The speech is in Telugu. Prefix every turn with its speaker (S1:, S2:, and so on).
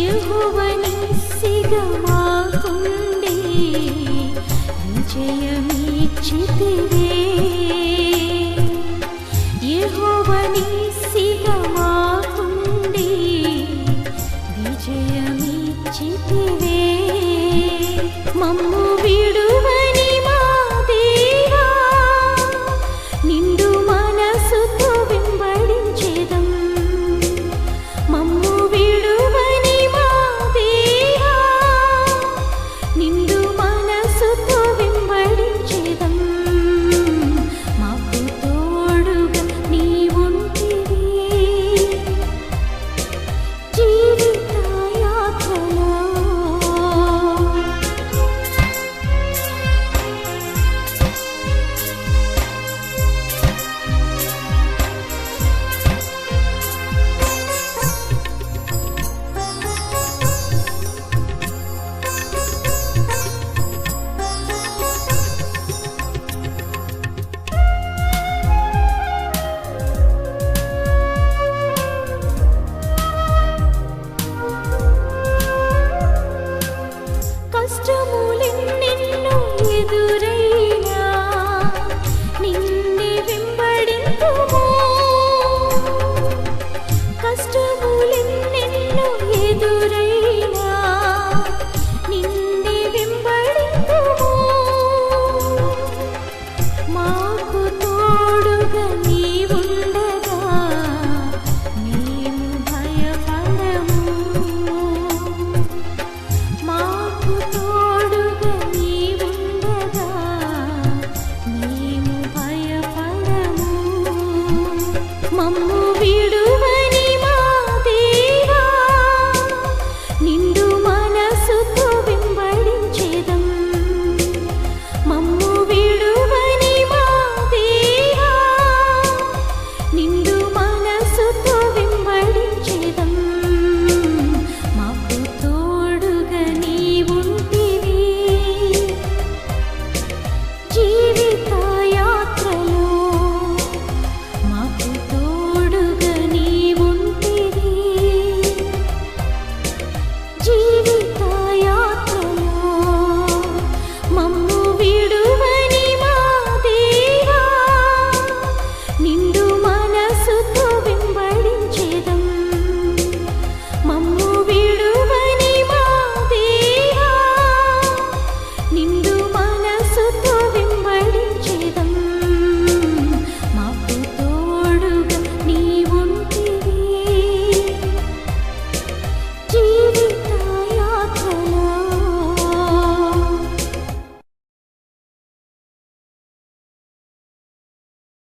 S1: యెహోవని సిగమాకుండి విజయమిచ్చితివే యెహోవని సిగమాకుండి విజయమిచ్చితివే